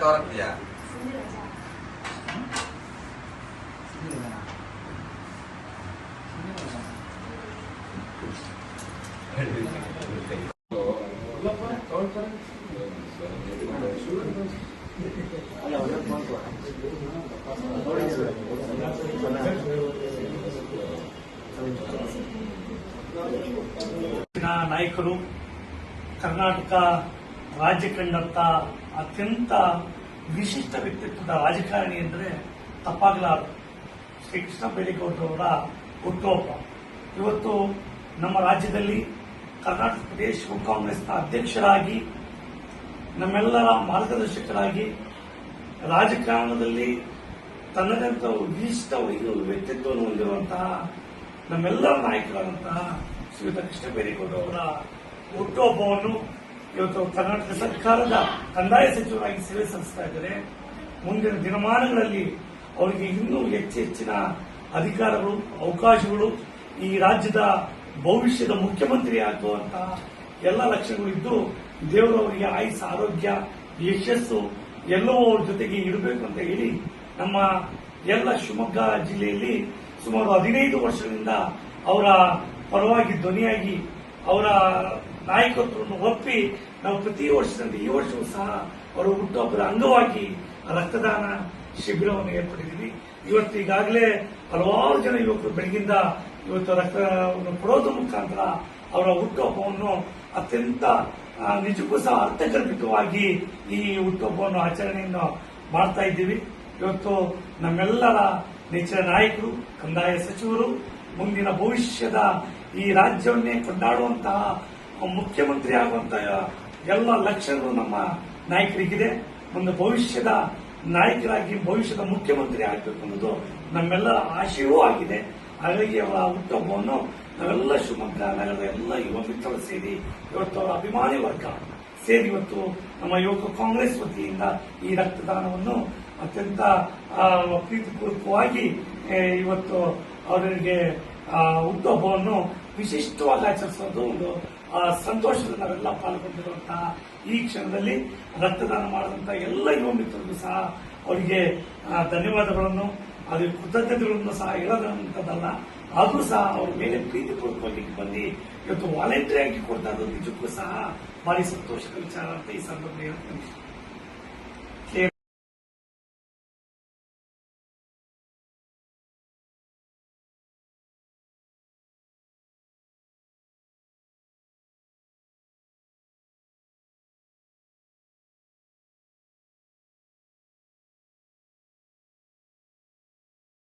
ತೋರಕ್ತೀಯಾ ಇವತ್ತಿನ ನಾಯಕರು ಕರ್ನಾಟಕ ರಾಜ್ಯ ಕಂಡಂತ ಅತ್ಯಂತ ವಿಶಿಷ್ಟ ವ್ಯಕ್ತಿತ್ವದ ರಾಜಕಾರಣಿ ಅಂದರೆ ತಪ್ಪಾಗಲಾರದು. ಶ್ರೀ ಕೃಷ್ಣ ಬೈರೇಗೌಡರವರ ಹುಟ್ಟುಹಬ್ಬ. ಇವತ್ತು ನಮ್ಮ ರಾಜ್ಯದಲ್ಲಿ ಕರ್ನಾಟಕ ಪ್ರದೇಶ ಕಾಂಗ್ರೆಸ್ನ ಅಧ್ಯಕ್ಷರಾಗಿ, ನಮ್ಮೆಲ್ಲರ ಮಾರ್ಗದರ್ಶಕರಾಗಿ, ರಾಜಕಾರಣದಲ್ಲಿ ತನ್ನದಂತ ವಿಶಿಷ್ಟ ವ್ಯಕ್ತಿತ್ವವನ್ನು ಹೊಂದಿರುವಂತಹ ನಮ್ಮೆಲ್ಲರ ನಾಯಕರಾದಂತಹ ಶ್ರೀಯುತ ಕೃಷ್ಣ ಬೈರೇಗೌಡ ಅವರ ಹುಟ್ಟುಹಬ್ಬವನ್ನು ಇವತ್ತು ಕರ್ನಾಟಕ ಸರ್ಕಾರದ ಕಂದಾಯ ಸಚಿವರಾಗಿ ಸೇವೆ ಸಲ್ಲಿಸ್ತಾ ಇದ್ದಾರೆ. ಮುಂದಿನ ದಿನಮಾನಗಳಲ್ಲಿ ಅವರಿಗೆ ಇನ್ನೂ ಹೆಚ್ಚು ಹೆಚ್ಚಿನ ಅಧಿಕಾರಗಳು, ಅವಕಾಶಗಳು ಈ ರಾಜ್ಯದ ಭವಿಷ್ಯದ ಮುಖ್ಯಮಂತ್ರಿ ಆಗುವಂತಹ ಎಲ್ಲ ಲಕ್ಷಣಗಳು ಇದ್ದು, ದೇವರು ಅವರಿಗೆ ಆಯುಸ್ ಆರೋಗ್ಯ, ಯಶಸ್ಸು ಎಲ್ಲವೂ ಅವರ ಜೊತೆಗೆ ಇರಬೇಕು ಅಂತ ಹೇಳಿ ನಮ್ಮ ಎಲ್ಲ ಶಿವಮೊಗ್ಗ ಜಿಲ್ಲೆಯಲ್ಲಿ ಸುಮಾರು ಹದಿನೈದು ವರ್ಷಗಳಿಂದ ಅವರ ಪರವಾಗಿ ಧ್ವನಿಯಾಗಿ ಅವರ ನಾಯಕತ್ವವನ್ನು ಒಪ್ಪಿ ನಾವು ಪ್ರತಿ ವರ್ಷದಲ್ಲಿ ಈ ವರ್ಷವೂ ಸಹ ಅವರ ಹುಟ್ಟುಹಬ್ಬದ ಅಂಗವಾಗಿ ರಕ್ತದಾನ ಶಿಬಿರವನ್ನು ಏರ್ಪಡಿಸಿದ್ವಿ ಇವತ್ತು ಈಗಾಗಲೇ ಹಲವಾರು ಜನ ಯುವಕರು ಬೆಳಗಿಂದ ಇವತ್ತು ರಕ್ತವನ್ನು ಕೊಡೋದ್ರ ಮುಖಾಂತರ ಅವರ ಹುಟ್ಟುಹಬ್ಬವನ್ನು ಅತ್ಯಂತ ನಿಜಕ್ಕೂ ಸಹ ಅರ್ಥಗರ್ಭಿತವಾಗಿ ಈ ಹುಟ್ಟುಹಬ್ಬವನ್ನು ಆಚರಣೆಯನ್ನು ಮಾಡ್ತಾ ಇದ್ದೀವಿ. ಇವತ್ತು ನಮ್ಮೆಲ್ಲರ ನೆಚ್ಚಿನ ನಾಯಕರು, ಕಂದಾಯ ಸಚಿವರು, ಮುಂದಿನ ಭವಿಷ್ಯದ ಈ ರಾಜ್ಯವನ್ನೇ ಕೊಂಡಾಡುವಂತಹ ಮುಖ್ಯಮಂತ್ರಿ ಆಗುವಂತ ಎಲ್ಲ ಲಕ್ಷಣಗಳು ನಮ್ಮ ನಾಯಕರಿಗಿದೆ. ಒಂದು ಭವಿಷ್ಯದ ನಾಯಕರಾಗಿ ಭವಿಷ್ಯದ ಮುಖ್ಯಮಂತ್ರಿ ಆಗಬೇಕು ಅನ್ನೋದು ನಮ್ಮೆಲ್ಲರ ಆಶಯವೂ ಆಗಿದೆ. ಹಾಗಾಗಿ ಅವರ ಹುಟ್ಟುಹಬ್ಬವನ್ನು ನಾವೆಲ್ಲ ಶಿವಮೊಗ್ಗ, ನಗರದ ಎಲ್ಲ ಯುವ ಮಿತ್ರರು ಸೇರಿ ಇವತ್ತು ಅವರ ಅಭಿಮಾನಿ ವರ್ಗ ಸೇರಿ ಇವತ್ತು ನಮ್ಮ ಯುವಕ ಕಾಂಗ್ರೆಸ್ ವತಿಯಿಂದ ಈ ರಕ್ತದಾನವನ್ನು ಅತ್ಯಂತ ಪ್ರೀತಿಪೂರ್ವಕವಾಗಿ ಇವತ್ತು ಅವರಿಗೆ ಹುಟ್ಟುಹಬ್ಬವನ್ನು ವಿಶಿಷ್ಟವಾಗಿ ಆಚರಿಸೋದು ಒಂದು ಆ, ಸಂತೋಷದ ನಾವೆಲ್ಲ ಪಾಲ್ಗೊಂಡಿರುವಂತಹ ಈ ಕ್ಷಣದಲ್ಲಿ ರಕ್ತದಾನ ಮಾಡಿದಂತಹ ಎಲ್ಲ ಯುವ ಮಿತ್ರರಿಗೂ ಸಹ ಅವರಿಗೆ ಧನ್ಯವಾದಗಳನ್ನು ಅದೇ ಕೃತಜ್ಞತೆಗಳನ್ನು ಸಹ ಹೇಳೋದಂಥದ್ದಲ್ಲ ಆದರೂ ಸಹ ಅವ್ರ ಮೇಲೆ ಪ್ರೀತಿಪೂರ್ವಕವಾಗಿ ಬಂದು ಇವತ್ತು ವಾಲಂಟಿಯರ್ ಆಗಿ ಕೊಡ್ತಾ ಇರೋದು ನಿಜಕ್ಕೂ ಸಹ ಭಾರಿ ಸಂತೋಷದ ವಿಚಾರ ಅಂತ ಈ ಸಂದರ್ಭ ಹೇಳ್ತೀನಿ.